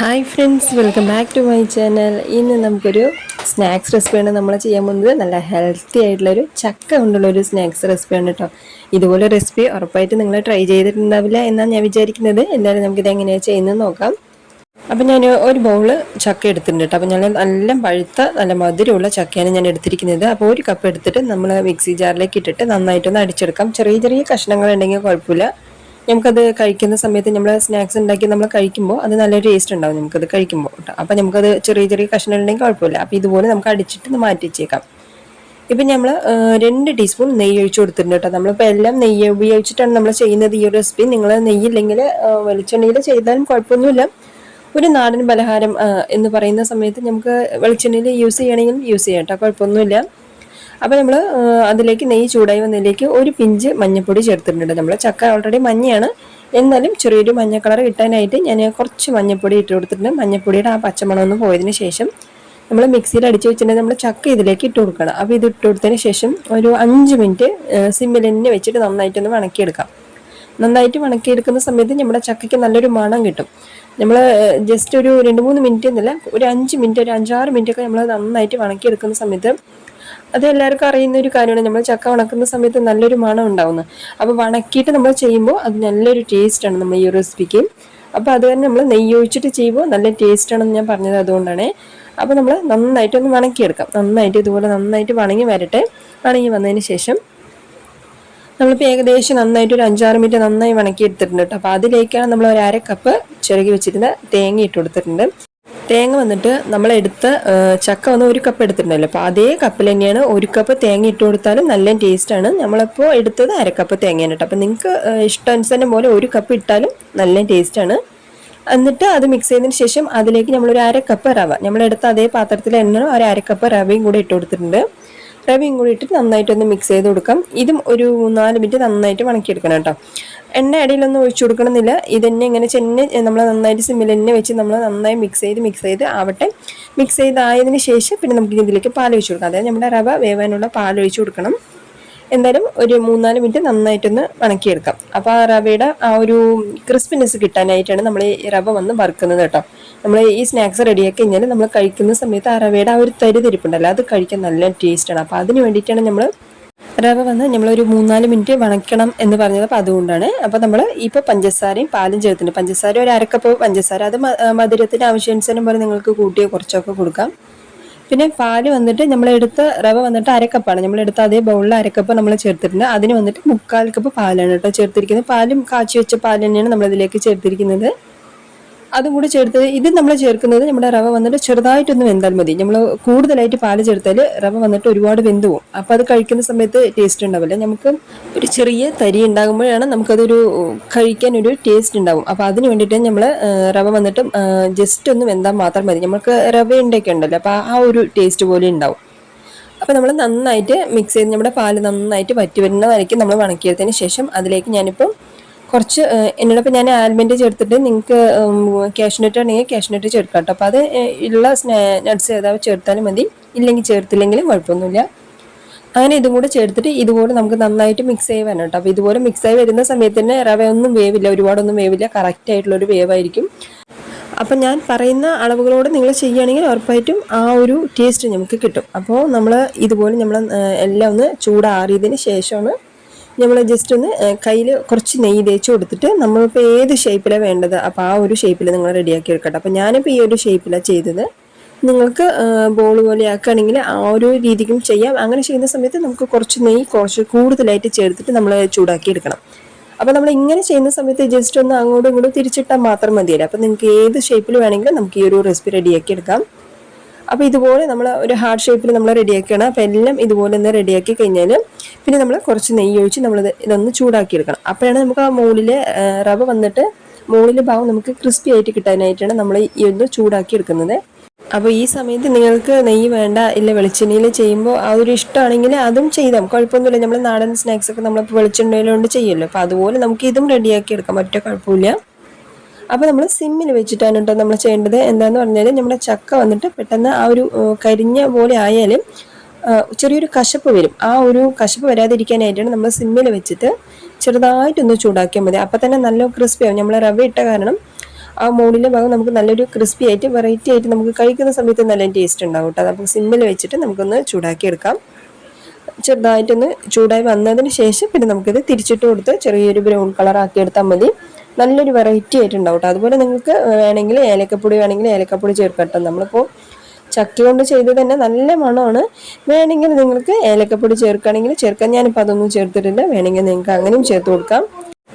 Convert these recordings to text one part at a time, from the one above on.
Hi friends welcome back to my channel ഇന്ന് നമുക്കൊരു snacks റെസിപ്പിയാണ് നമ്മൾ ചെയ്യാൻ പോകുന്നത്. നല്ല ഹെൽത്തി ആയിട്ടുള്ളൊരു ചക്ക കൊണ്ടുള്ള ഒരു സ്നാക്സ് റെസിപ്പിയാണ് കേട്ടോ ഇതുപോലെ റെസിപ്പി ഉറപ്പായിട്ട് നിങ്ങൾ ട്രൈ ചെയ്തിട്ടുണ്ടാവില്ല എന്നാണ് ഞാൻ വിചാരിക്കുന്നത്. എന്തായാലും നമുക്കിത് എങ്ങനെയാണ് ചെയ്യുന്നത് നോക്കാം. അപ്പം ഞാൻ ഒരു ബൗൾ ചക്ക എടുത്തിട്ടുണ്ട് കേട്ടോ അപ്പം ഞാൻ നല്ല പഴുത്ത നല്ല മധുരമുള്ള ചക്കയാണ് ഞാൻ എടുത്തിരിക്കുന്നത്. അപ്പോൾ ഒരു കപ്പ് എടുത്തിട്ട് നമ്മൾ മിക്സി ജാറിലേക്ക് ഇട്ടിട്ട് നന്നായിട്ടൊന്ന് അടിച്ചെടുക്കാം. ചെറിയ ചെറിയ കഷ്ണങ്ങൾ ഉണ്ടെങ്കിൽ കുഴപ്പമില്ല. നമുക്കത് കഴിക്കുന്ന സമയത്ത് നമ്മൾ സ്നാക്സ് ഉണ്ടാക്കി നമ്മൾ കഴിക്കുമ്പോൾ അത് നല്ല ടേസ്റ്റ് ഉണ്ടാവും നമുക്കത് കഴിക്കുമ്പോൾ കേട്ടോ. അപ്പം നമുക്കത് ചെറിയ ചെറിയ കഷ്ണം ഉണ്ടെങ്കിൽ കുഴപ്പമില്ല. അപ്പോൾ ഇതുപോലെ നമുക്ക് അടിച്ചിട്ട് മാറ്റി വെച്ചേക്കാം. ഇപ്പം നമ്മൾ രണ്ട് ടീസ്പൂൺ നെയ്യ് ഒഴിച്ച് കൊടുത്തിട്ടുണ്ട് കേട്ടോ. നമ്മളിപ്പോൾ എല്ലാം നെയ്യ് ഉപയോഗിച്ചിട്ടാണ് നമ്മൾ ചെയ്യുന്നത് ഈ റെസിപ്പി നിങ്ങൾ നെയ്യില്ലെങ്കിൽ വെളിച്ചെണ്ണയിൽ ചെയ്താലും കുഴപ്പമൊന്നുമില്ല. ഒരു നാടൻ പലഹാരം എന്ന് പറയുന്ന സമയത്ത് നമുക്ക് വെളിച്ചെണ്ണയിൽ യൂസ് ചെയ്യണമെങ്കിൽ യൂസ് ചെയ്യാം കേട്ടോ. കുഴപ്പമൊന്നുമില്ല. അപ്പോൾ നമ്മൾ അതിലേക്ക് നെയ്യ് ചൂടായി വന്നതിലേക്ക് ഒരു പിഞ്ച് മഞ്ഞൾപ്പൊടി ചേർത്തിട്ടുണ്ട്. നമ്മൾ ചക്ക ഓൾറെഡി മഞ്ഞയാണ്. എന്നാലും ചെറിയൊരു മഞ്ഞ കളർ കിട്ടാനായിട്ട് ഞാൻ കുറച്ച് മഞ്ഞപ്പൊടി ഇട്ട് കൊടുത്തിട്ടുണ്ട്. മഞ്ഞൾപ്പൊടിയുടെ ആ പച്ചമണം ഒന്ന് പോയതിന് ശേഷം നമ്മൾ മിക്സിയിൽ അടിച്ച് വെച്ചിട്ടുണ്ടെങ്കിൽ നമ്മൾ ചക്ക ഇതിലേക്ക് ഇട്ട് കൊടുക്കണം. അപ്പോൾ ഇത് ഇട്ട് കൊടുത്തതിന് ശേഷം ഒരു അഞ്ച് മിനിറ്റ് സിമ്മിൽ വെച്ചിട്ട് നന്നായിട്ടൊന്ന് വണക്കിയെടുക്കാം. നന്നായിട്ട് വണക്കിയെടുക്കുന്ന സമയത്ത് നമ്മുടെ ചക്കയ്ക്ക് നല്ലൊരു മണം കിട്ടും. നമ്മൾ ജസ്റ്റ് ഒരു രണ്ട് മൂന്ന് മിനിറ്റ് എന്നല്ല ഒരു അഞ്ച് മിനിറ്റ് ഒരു അഞ്ചാറ് മിനിറ്റ് ഒക്കെ നമ്മൾ നന്നായിട്ട് വണക്കിയെടുക്കുന്ന സമയത്ത് അത് എല്ലാവർക്കും അറിയുന്ന ഒരു കാര്യമാണ്. നമ്മൾ ചക്ക വണക്കുന്ന സമയത്ത് നല്ലൊരു മണം ഉണ്ടാവുന്നത് അപ്പോൾ വണക്കിയിട്ട് നമ്മൾ ചെയ്യുമ്പോൾ അത് നല്ലൊരു ടേസ്റ്റാണ് നമ്മൾ ഈ റെസിപ്പിക്ക്. അപ്പോൾ അത് തന്നെ നമ്മൾ നെയ്യ് ഒഴിച്ചിട്ട് ചെയ്യുമ്പോൾ നല്ല ടേസ്റ്റാണെന്ന് ഞാൻ പറഞ്ഞത് അതുകൊണ്ടാണ്. അപ്പോൾ നമ്മൾ നന്നായിട്ട് നന്നായിട്ടൊന്ന് വണക്കിയെടുക്കാം. നന്നായിട്ട് ഇതുപോലെ നന്നായിട്ട് വണങ്ങി വരട്ടെ. വണങ്ങി വന്നതിന് ശേഷം നമ്മളിപ്പോൾ ഏകദേശം നന്നായിട്ട് ഒരു അഞ്ചാറ് മിനിറ്റ് നന്നായി വണക്കി എടുത്തിട്ടുണ്ട് കേട്ടോ. അപ്പോൾ അതിലേക്കാണ് നമ്മൾ ഒരു അര കപ്പ് ചിറകി വെച്ചിരുന്ന തേങ്ങ ഇട്ട് കൊടുത്തിട്ടുണ്ട്. തേങ്ങ വന്നിട്ട് നമ്മൾ എടുത്ത ചക്ക വന്ന് ഒരു കപ്പ് എടുത്തിട്ടുണ്ടല്ലോ അപ്പോൾ അതേ കപ്പിൽ തന്നെയാണ് ഒരു കപ്പ് തേങ്ങ ഇട്ട് കൊടുത്താലും നല്ല ടേസ്റ്റാണ് നമ്മളിപ്പോൾ എടുത്തത് അരക്കപ്പ് തേങ്ങയാണ് കേട്ടോ. അപ്പോൾ നിങ്ങൾക്ക് ഇഷ്ടാനുസരണം പോലെ ഒരു കപ്പ് ഇട്ടാലും നല്ല ടേസ്റ്റാണ് എന്നിട്ട് അത് മിക്സ് ചെയ്തതിന് ശേഷം അതിലേക്ക് നമ്മളൊരു അര കപ്പ് റവ നമ്മളെടുത്ത അതേ പാത്രത്തിൽ തന്നെ ഒരു അര കപ്പ് റവയും കൂടെ ഇട്ട് കൊടുത്തിട്ടുണ്ട്. റവയും കൂടി ഇട്ടിട്ട് നന്നായിട്ടൊന്ന് മിക്സ് ചെയ്ത് കൊടുക്കാം. ഇതും ഒരു നാല് മിനിറ്റ് നന്നായിട്ട് വണക്കിയെടുക്കണം കേട്ടോ. എണ്ണ ഇടയിലൊന്നും ഒഴിച്ചു കൊടുക്കണമെന്നില്ല. ഇതന്നെ ഇങ്ങനെ ചെന്നെ നമ്മൾ നന്നായിട്ട് സിമ്മിൽ തന്നെ വെച്ച് നമ്മൾ നന്നായി മിക്സ് ചെയ്ത് മിക്സ് ചെയ്ത് ആവട്ടെ. മിക്സ് ചെയ്തായതിന് ശേഷം പിന്നെ നമുക്ക് ഇതിലേക്ക് പാൽ ഒഴിച്ചു കൊടുക്കാം. അതായത് നമ്മുടെ റവ വേവാനുള്ള പാൽ ഒഴിച്ചു കൊടുക്കണം. എന്തായാലും ഒരു മൂന്നാൽ മിനിറ്റ് നന്നായിട്ടൊന്ന് ഉണക്കിയെടുക്കാം അപ്പോൾ ആ റവയുടെ ആ ഒരു ക്രിസ്പിനെസ് കിട്ടാനായിട്ടാണ് നമ്മൾ ഈ റവ വന്ന് വറുക്കുന്നത് കേട്ടോ. നമ്മൾ ഈ സ്നാക്സ് റെഡിയാക്കി കഴിഞ്ഞാൽ നമ്മൾ കഴിക്കുന്ന സമയത്ത് ആ റവയുടെ ആ ഒരു തരി തരിപ്പുണ്ടല്ലോ അത് കഴിക്കാൻ നല്ല ടേസ്റ്റാണ് അപ്പോൾ അതിന് വേണ്ടിയിട്ടാണ് നമ്മൾ റവ വന്ന് നമ്മളൊരു മൂന്നാൽ മിനിറ്റ് വണക്കണം എന്ന് പറഞ്ഞത് അപ്പോൾ അതുകൊണ്ടാണ്. അപ്പോൾ നമ്മൾ ഇപ്പോൾ പഞ്ചസാരയും പാലും ചേർത്തിട്ടുണ്ട്. പഞ്ചസാര ഒരു അരക്കപ്പ് പഞ്ചസാര. അത് മധുരത്തിന് ആവശ്യാനുസരണം പോലെ നിങ്ങൾക്ക് കൂട്ടിയോ കുറച്ചൊക്കെ കൊടുക്കാം. പിന്നെ പാൽ വന്നിട്ട് നമ്മൾ എടുത്ത റവ വന്നിട്ട് അരക്കപ്പാണ്. നമ്മൾ എടുത്ത അതേ ബൗളിൽ അരക്കപ്പ് നമ്മൾ ചേർത്തിട്ടുണ്ട്. അതിന് വന്നിട്ട് മുക്കാൽ കപ്പ് പാലാണ് കേട്ടോ ചേർത്തിരിക്കുന്നത്. പാലും കാച്ചി വെച്ച പാൽ തന്നെയാണ് നമ്മൾ ഇതിലേക്ക് ചേർത്തിരിക്കുന്നത്. അതും കൂടി ചേർത്ത് ഇത് നമ്മൾ ചേർക്കുന്നത് നമ്മുടെ റവ വന്നിട്ട് ചെറുതായിട്ടൊന്ന് വെന്താൽ മതി. നമ്മൾ കൂടുതലായിട്ട് പാൽ ചേർത്താൽ റവ വന്നിട്ട് ഒരുപാട് വെന്ത് പോകും അപ്പോൾ അത് കഴിക്കുന്ന സമയത്ത് ടേസ്റ്റ് ഉണ്ടാവില്ല. നമുക്ക് ഒരു ചെറിയ തരി ഉണ്ടാകുമ്പോഴാണ് നമുക്കതൊരു കഴിക്കാൻ ഒരു ടേസ്റ്റ് ഉണ്ടാവും. അപ്പോൾ അതിന് വേണ്ടിയിട്ട് നമ്മൾ റവ വന്നിട്ട് ജസ്റ്റ് ഒന്ന് വെന്താൽ മാത്രം മതി. നമുക്ക് റവ ഉണ്ടൊക്കെ ഉണ്ടല്ലോ. അപ്പോൾ ആ ഒരു ടേസ്റ്റ് പോലെ ഉണ്ടാവും. അപ്പോൾ നമ്മൾ നന്നായിട്ട് മിക്സ് ചെയ്ത് നമ്മുടെ പാൽ നന്നായിട്ട് വറ്റി വരുന്ന വരയ്ക്ക് നമ്മൾ വണക്കിയതിന് ശേഷം അതിലേക്ക് ഞാനിപ്പോൾ കുറച്ച് എന്നോടൊപ്പം ഞാൻ ആൽമൻഡ് ചേർത്തിട്ട് നിങ്ങൾക്ക് ക്യാഷ്നട്ട് ആണെങ്കിൽ ക്യാഷ്നട്ട് ചേർക്കാം കേട്ടോ. അപ്പോൾ അത് ഉള്ള നട്ട്സ് ഏതാ ചേർത്താലും മതി. ഇല്ലെങ്കിൽ ചേർത്തില്ലെങ്കിലും കുഴപ്പമൊന്നുമില്ല. അങ്ങനെ ഇതും കൂടെ ചേർത്തിട്ട് ഇതുപോലെ നമുക്ക് നന്നായിട്ട് മിക്സ് ചെയ്ത് കേട്ടോ. അപ്പോൾ ഇതുപോലെ മിക്സ് ആയി വരുന്ന സമയത്ത് തന്നെ റവ ഒന്നും വേവില്ല ഒരുപാടൊന്നും വേവില്ല. കറക്റ്റ് ആയിട്ടുള്ളൊരു വേവായിരിക്കും അപ്പം ഞാൻ പറയുന്ന അളവുകളോട് നിങ്ങൾ ചെയ്യുകയാണെങ്കിൽ ഉറപ്പായിട്ടും ആ ഒരു ടേസ്റ്റ് നമുക്ക് കിട്ടും. അപ്പോൾ നമ്മൾ ഇതുപോലെ നമ്മൾ എല്ലാം ഒന്ന് ചൂടാറിയതിന് ശേഷമാണ് നമ്മൾ ജസ്റ്റ് ഒന്ന് കയ്യിൽ കുറച്ച് നെയ്യ് തേച്ച് കൊടുത്തിട്ട് നമ്മളിപ്പോൾ ഏത് ഷേപ്പിലാണ് വേണ്ടത്? അപ്പോൾ ആ ഒരു ഷേപ്പിൽ നിങ്ങൾ റെഡിയാക്കി എടുക്കട്ടെ. അപ്പോൾ ഞാനിപ്പോൾ ഈ ഒരു ഷേപ്പിലാണ് ചെയ്തത്. നിങ്ങൾക്ക് ബോൾ പോലെ ആക്കുകയാണെങ്കിൽ ആ ഒരു രീതിക്കും ചെയ്യാം. അങ്ങനെ ചെയ്യുന്ന സമയത്ത് നമുക്ക് കുറച്ച് നെയ്യ് കുറച്ച് കൂടുതലായിട്ട് ചേർത്തിട്ട് നമ്മൾ ചൂടാക്കി എടുക്കണം. അപ്പോൾ നമ്മൾ ഇങ്ങനെ ചെയ്യുന്ന സമയത്ത് ജസ്റ്റ് ഒന്ന് അങ്ങോട്ടും ഇങ്ങോട്ടും തിരിച്ചിട്ടാൽ മാത്രം മതിയല്ലോ? അപ്പോൾ നിങ്ങൾക്ക് ഏത് ഷേപ്പിൽ വേണമെങ്കിലും നമുക്ക് ഈ ഒരു റെസിപ്പി റെഡിയാക്കി എടുക്കാം. അപ്പോൾ ഇതുപോലെ നമ്മൾ ഒരു ഹാർഡ് ഷേപ്പിൽ നമ്മൾ റെഡിയാക്കണം അപ്പോൾ എല്ലാം ഇതുപോലെ ഒന്ന് റെഡിയാക്കി കഴിഞ്ഞാൽ പിന്നെ നമ്മൾ കുറച്ച് നെയ്യ് ഒഴിച്ച് നമ്മൾ ഇതൊന്ന് ചൂടാക്കി എടുക്കണം അപ്പോഴാണ് നമുക്ക് ആ മുകളിൽ റവ വന്നിട്ട് മുകളിലെ ഭാഗം നമുക്ക് ക്രിസ്പി ആയിട്ട് കിട്ടാനായിട്ടാണ് നമ്മൾ ഈ ഒന്ന് ചൂടാക്കി എടുക്കുന്നത് അപ്പോൾ ഈ സമയത്ത് നിങ്ങൾക്ക് നെയ്യ് വേണ്ട ഇല്ല വെളിച്ചെണ്ണയിൽ ചെയ്യുമ്പോൾ ആ ഒരു ഇഷ്ടമാണെങ്കിൽ അതും ചെയ്താൽ കുഴപ്പമൊന്നുമില്ല. നമ്മൾ നാടൻ സ്നാക്സ് ഒക്കെ നമ്മളിപ്പോൾ വെളിച്ചെണ്ണയിലുകൊണ്ട് ചെയ്യുമല്ലോ അപ്പോൾ അതുപോലെ നമുക്ക് ഇതും റെഡിയാക്കി എടുക്കാം മറ്റേ കുഴപ്പമില്ല. അപ്പോൾ നമ്മൾ സിമ്മിൽ വെച്ചിട്ടാണ് കേട്ടോ നമ്മൾ ചെയ്യേണ്ടത്. എന്താന്ന് പറഞ്ഞാൽ നമ്മുടെ ചക്ക വന്നിട്ട് പെട്ടെന്ന് ആ ഒരു കരിഞ്ഞ പോലെ ആയാലും ചെറിയൊരു കശപ്പ് വരും. ആ ഒരു കശപ്പ് വരാതിരിക്കാനായിട്ടാണ് നമ്മൾ സിമ്മിൽ വെച്ചിട്ട് ചെറുതായിട്ടൊന്ന് ചൂടാക്കിയാൽ മതി. അപ്പം തന്നെ നല്ല ക്രിസ്പി ആവും. നമ്മൾ റവ ഇട്ട കാരണം ആ മുകളിലെ ഭാഗം നമുക്ക് നല്ലൊരു ക്രിസ്പി ആയിട്ട് വെറൈറ്റി ആയിട്ട് നമുക്ക് കഴിക്കുന്ന സമയത്ത് നല്ല ടേസ്റ്റ് ഉണ്ടാവും കേട്ടോ നമുക്ക് സിമ്മിൽ വെച്ചിട്ട് നമുക്കൊന്ന് ചൂടാക്കിയെടുക്കാം ചെറുതായിട്ടൊന്ന് ചൂടായി വന്നതിന് ശേഷം പിന്നെ നമുക്കിത് തിരിച്ചിട്ട് കൊടുത്ത് ചെറിയൊരു ബ്രൗൺ കളർ ആക്കി എടുത്താൽ മതി. നല്ലൊരു വെറൈറ്റി ആയിട്ടുണ്ടാവും കേട്ടോ. അതുപോലെ നിങ്ങൾക്ക് വേണമെങ്കിൽ ഏലക്കപ്പൊടി വേണമെങ്കിൽ ഏലക്കപ്പൊടി ചേർക്കട്ടോ നമ്മളിപ്പോൾ ചക്ക കൊണ്ട് ചെയ്ത് തന്നെ നല്ല മണമാണ്. വേണമെങ്കിൽ നിങ്ങൾക്ക് ഏലക്കപ്പൊടി ചേർക്കുകയാണെങ്കിൽ ചേർക്കാം. ഞാനിപ്പോൾ അതൊന്നും ചേർത്തിട്ടില്ല. വേണമെങ്കിൽ നിങ്ങൾക്ക് അങ്ങനെയും ചേർത്ത് കൊടുക്കാം.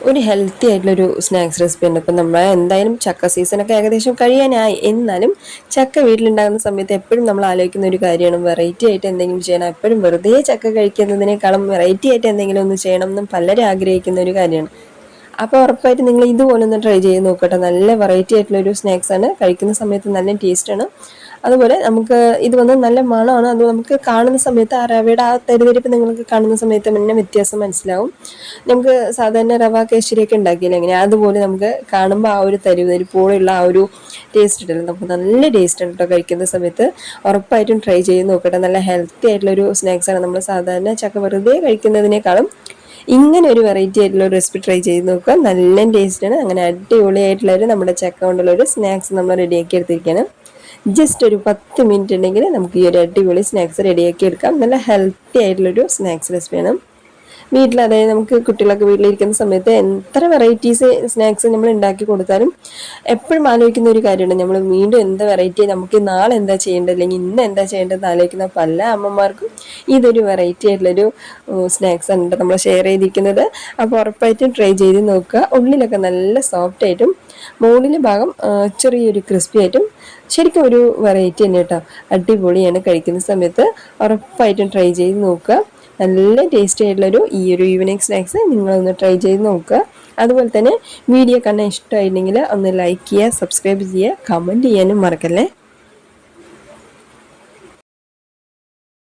ഒരു ഹെൽത്തി ആയിട്ടുള്ളൊരു സ്നാക്സ് റെസിപ്പി ഉണ്ട് ഇപ്പം നമ്മൾ എന്തായാലും ചക്ക സീസണൊക്കെ ഏകദേശം കഴിയാനായി. എന്നാലും ചക്ക വീട്ടിലുണ്ടാകുന്ന സമയത്ത് എപ്പോഴും നമ്മൾ ആലോചിക്കുന്ന ഒരു കാര്യമാണ്. വെറൈറ്റി ആയിട്ട് എന്തെങ്കിലും ചെയ്യണം. എപ്പോഴും വെറുതെ ചക്ക കഴിക്കുന്നതിനേക്കാളും വെറൈറ്റി ആയിട്ട് എന്തെങ്കിലും ഒന്ന് ചെയ്യണം എന്നും പലരും ആഗ്രഹിക്കുന്ന ഒരു കാര്യമാണ്. അപ്പോൾ ഉറപ്പായിട്ട് നിങ്ങൾ ഇതുപോലെ ഒന്ന് ട്രൈ ചെയ്ത് നോക്കട്ടെ. നല്ല വെറൈറ്റി ആയിട്ടുള്ള ഒരു സ്നാക്സ് ആണ്. കഴിക്കുന്ന സമയത്ത് നല്ല ടേസ്റ്റാണ് അതുപോലെ നമുക്ക് ഇത് വന്ന് നല്ല മണമാണ്. അത് നമുക്ക് കാണുന്ന സമയത്ത് ആ റവയുടെ ആ തെരുവരിപ്പ് നിങ്ങൾക്ക് കാണുന്ന സമയത്ത് തന്നെ വ്യത്യാസം മനസ്സിലാവും. നമുക്ക് സാധാരണ റവ കേശരിയൊക്കെ ഉണ്ടാക്കിയില്ല എങ്ങനെ അതുപോലെ നമുക്ക് കാണുമ്പോൾ ആ ഒരു തരിതരിപ്പോടെയുള്ള ആ ഒരു ടേസ്റ്റ് ഉണ്ടല്ലോ. നമുക്ക് നല്ല ടേസ്റ്റ് ഉണ്ട് കേട്ടോ കഴിക്കുന്ന സമയത്ത്. ഉറപ്പായിട്ടും ട്രൈ ചെയ്ത് നോക്കട്ടെ. നല്ല ഹെൽത്തി ആയിട്ടുള്ളൊരു സ്നാക്സാണ് നമ്മൾ സാധാരണ ചക്ക വെറുതെ കഴിക്കുന്നതിനേക്കാളും ഇങ്ങനെ ഒരു വെറൈറ്റി ആയിട്ടുള്ള റെസിപ്പി ട്രൈ ചെയ്ത് നോക്കുക. നല്ല ടേസ്റ്റാണ് അങ്ങനെ അടിപൊളിയായിട്ടുള്ള ഒരു നമ്മുടെ ചക്ക കൊണ്ടുള്ള ഒരു സ്നാക്സ് നമ്മൾ റെഡിയാക്കി എടുത്തിരിക്കുകയാണ്. ജസ്റ്റ് ഒരു പത്ത് മിനിറ്റ് ഉണ്ടെങ്കിൽ നമുക്ക് ഈ ഒരു അടിപൊളി സ്നാക്സ് റെഡിയാക്കി എടുക്കാം. നല്ല ഹെൽത്തി ആയിട്ടുള്ളൊരു സ്നാക്സ് റെസിപ്പിയാണ് വീട്ടിൽ അതായത് നമുക്ക് കുട്ടികളൊക്കെ വീട്ടിലിരിക്കുന്ന സമയത്ത് എത്ര വെറൈറ്റീസ് സ്നാക്സ് നമ്മൾ ഉണ്ടാക്കി കൊടുത്താലും എപ്പോഴും ആലോചിക്കുന്ന ഒരു കാര്യമാണ് നമ്മൾ വീണ്ടും എന്ത് വെറൈറ്റി നമുക്ക് നാളെ എന്താ ചെയ്യേണ്ടത്? അല്ലെങ്കിൽ ഇന്ന് എന്താ ചെയ്യേണ്ടതെന്ന് ആലോചിക്കുന്ന പല അമ്മമാർക്കും ഇതൊരു വെറൈറ്റി ആയിട്ടുള്ളൊരു സ്നാക്സ് ആണ് നമ്മൾ ഷെയർ ചെയ്തിരിക്കുന്നത്. അപ്പോൾ ഉറപ്പായിട്ടും ട്രൈ ചെയ്ത് നോക്കുക. ഉള്ളിലൊക്കെ നല്ല സോഫ്റ്റ് ആയിട്ടും മുകളിലെ ഭാഗം ചെറിയൊരു ക്രിസ്പി ആയിട്ടും ശരിക്കും ഒരു വെറൈറ്റി തന്നെ കേട്ടോ. അടിപൊളിയാണ് കഴിക്കുന്ന സമയത്ത്. ഉറപ്പായിട്ടും ട്രൈ ചെയ്ത് നോക്കുക. നല്ല ടേസ്റ്റി ആയിട്ടുള്ളൊരു ഈ ഒരു ഈവനിങ് സ്നാക്സ് നിങ്ങളൊന്ന് ട്രൈ ചെയ്ത് നോക്കുക. അതുപോലെ തന്നെ വീഡിയോ കണ്ടാൽ ഇഷ്ടമായിട്ടുണ്ടെങ്കിൽ ഒന്ന് ലൈക്ക് ചെയ്യുക സബ്സ്ക്രൈബ് ചെയ്യുക കമന്റ് ചെയ്യാനും മറക്കല്ലേ?